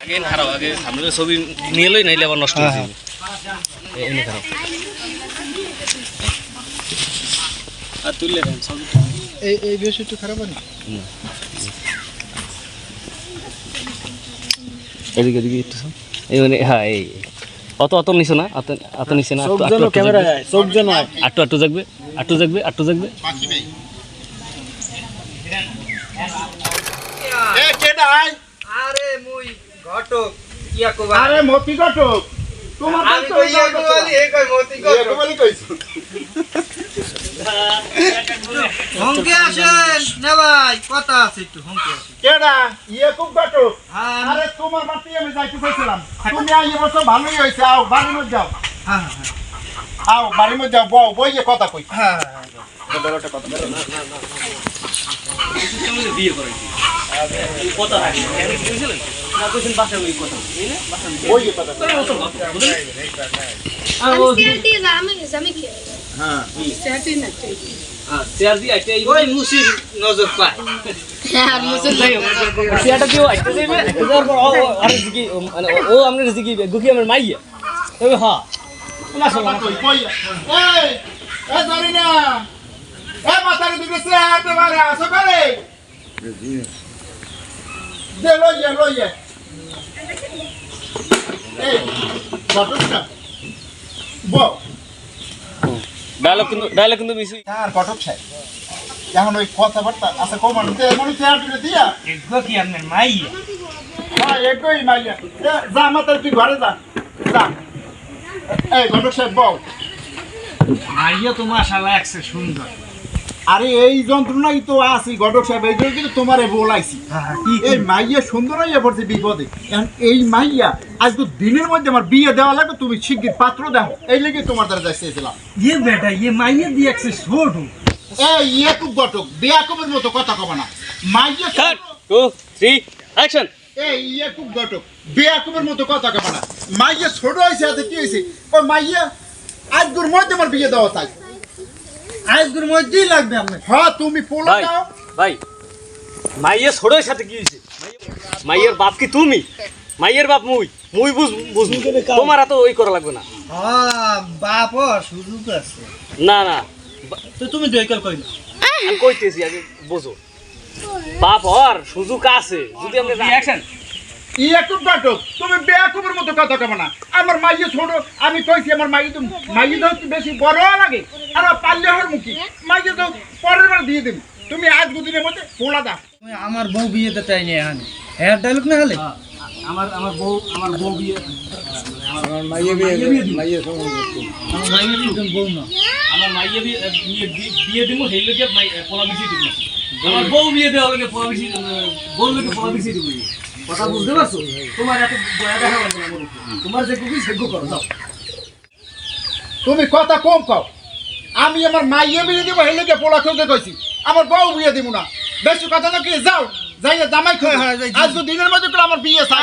আগে খারাপ আগে সামনে ছবি নিয়ে লই নাইলে আবার নষ্ট হয়ে যাবে। এনে খারাপ আর তুললে ছবি। এই এই বেশ একটু খারাপ না? এদিকে এদিকে একটু এই মানে হ্যাঁ এই অত অত নিছো না? অত অত নিছে না? আটটু- আটটু- জাগবে। আটটু আটটু জাগবে? আটটু জাগবে? আটটু জাগবে এ কেডা আয় আরে মুই ঘটক ইয়া আরে মতি ঘটক তোমার আমি কই ইয়া এ কই মতি ঘটক? বলি কইছো। হংকে আসেন। না ভাই কথা আছে একটু হংকে আসেন কেডা? ইয়ে ঘটক। হ্যাঁ। আরে তোমার বাতি আমি যাইতে চাইছিলাম। তুমি ভালোই হয়েছে। আও বাড়ির মধ্যে যাও হ্যাঁ আও বাড়ির মধ্যে যাও বউ বইয়ে কথা কই। হ্যাঁ কথা না। বাসায় ওই কথা এই না বাসায় বইয়ে কথা কই। আমি সিআরটি জামি জামি কি হ্যাঁ চেয়ার দিয়ে আইতে ওই মুসির নজর পায় চেয়ারটা দিও আইতে যাইবে এটার পর আরে জিকি মানে ও আমনে জিকি গুকি আমার মাইয়া তবে হ্যাঁ না কথা কই বইয়ে এই এ জানি না এ মাথার দিকে সে হাতে মারে আসো করে দে লইয়ে লইয়ে এই ঘটকটা বউ ডায়লগ কিন্তু ডায়লগ কিন্তু মিস আর ঘটক সাহেব এখন ওই কথাবার্তা আছে কমান মনে চেয়ার তুলে দিয়া। এগো কি আপনার মাইয়া? হ্যাঁ মাইয়া। যা মাতার তুই ঘরে যা। যা। এই ঘটক সাহেব বউ মাইয়া তো মাশাআল্লাহ একসে সুন্দর। আরে এই যন্ত্রণাই তো আছি ঘটক সাহেব এই জন্য কিন্তু তোমারে বলাইছি। হ্যাঁ কি এই মাইয়া সুন্দর হইয়া পড়ছে বিপদে। এই মাইয়া আজ তো দিনের মধ্যে আমার বিয়ে দেওয়া লাগবে তুমি শিগগির পাত্র দেখো এই লেগে তোমার দ্বারা যাইতেছিলাম ইয়ে বেটা ইয়ে মাইয়া দিয়ে একসে ছোট। এই ইয়েকুব ঘটক বেয়াকুবের মতো কথা কবে না। মাইয়া কাট টু থ্রি অ্যাকশন এই ইয়েকুব ঘটক বেয়াকুবের মতো কথা কবে না। মাইয়া ছোট হয়েছে হাতে কি হয়েছে ও মাইয়া আজগুর মধ্যে আমার বিয়ে দেওয়া চাই আজকের মধ্যেই লাগবে আপনার। হ্যাঁ তুমি পোলা ভাই দাও ভাই মাইয়ের ছোড়ের সাথে কি হয়েছে? মাইয়ের বাপ কি তুমি? মাইয়ের বাপ মুই মুই বুঝ বুঝ তোমার এত ওই করা লাগবে না। হ্যাঁ বাপ সুযোগ আছে। না না। তো তুমি দেখল কই না আমি কইতেছি আগে বোঝো। বাপ হর সুযোগ আছে যদি আমরা রিয়াকশন ইয়েকুব ঘটক তুমি বেয়াকুবের মতো কথা কবে না। আমার মাইয়া ছোট আমি কইছি আমার মাইয়া তো মাইয়া তো বেশি বড় লাগে। আর ও পাল্লে হওয়ার মুখী। মাইয়া তো পরের বার দিয়ে দেবে। তুমি আজ দুদিনের মধ্যে পোলা দাও। আমার বউ বিয়েতে চাই নি এখানে। হ্যাঁ ডায়লগ না হলে? আমার আমার বউ আমার বউ বিয়ে আমার মাইয়া তো বউ না। আমার মাইয়ে বিয়ে বিয়ে দি- বিয়ে দিব সেই লোকে পোলা বেশি দিব। আমার বউ বিয়ে দেওয়া লোকে পোলা বেশি বউ লোকে পোলা বেশি দিব। কথা বুঝতে পারছ? তোমার এত দয়া দেখা লাগবে না তোমার যে করো তুমি কথা কম কও। আমি আমার মাইয়ে বিয়ে দিব হেলে গিয়ে পোলা খেলতে কইছি। আমার বউ বিয়ে দিব না। বেশি কথা না কি যাও যাই জামাই খাই হ্যাঁ, হ্যাঁ, যাই- আজ দিনের মধ্যে আমার বিয়ে চাই